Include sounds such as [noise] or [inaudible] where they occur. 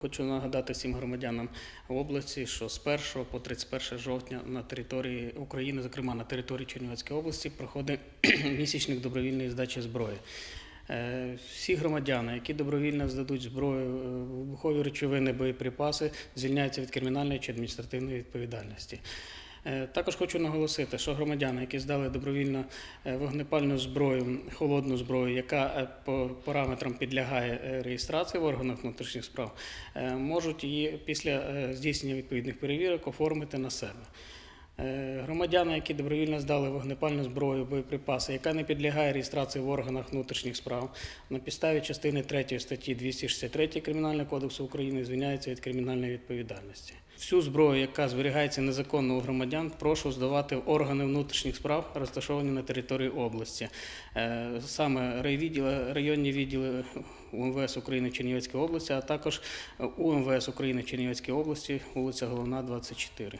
Хочу нагадати всім громадянам області, що з 1 по 31 жовтня на території України, зокрема на території Чернівецької області, проходить [clears throat] місячник добровільної здачі зброї. Е, Всі громадяни, які добровільно здадуть зброю, е, вибухові речовини, боєприпаси, звільняються від кримінальної чи адміністративної відповідальності. Е, Також хочу наголосити, що громадяни, які здали добровільно е, вогнепальну зброю, холодну зброю, яка е, по параметрам підлягає реєстрації в органах внутрішніх справ, можуть її після здійснення відповідних перевірок оформити на себе. Е, Громадяни, які добровільно здали вогнепальну зброю, боєприпаси, яка не підлягає реєстрації в органах внутрішніх справ, на підставі частини 3 статті 263 Кримінального кодексу України звільняються від кримінальної відповідальності. Всю зброю, яка зберігається незаконно у громадян, прошу здавати в органи внутрішніх справ, розташовані на території області. Е, Саме районні відділи УМВС України Чернівецької області, а також УМВС України Чернівецької області, вулиця Головна, 24.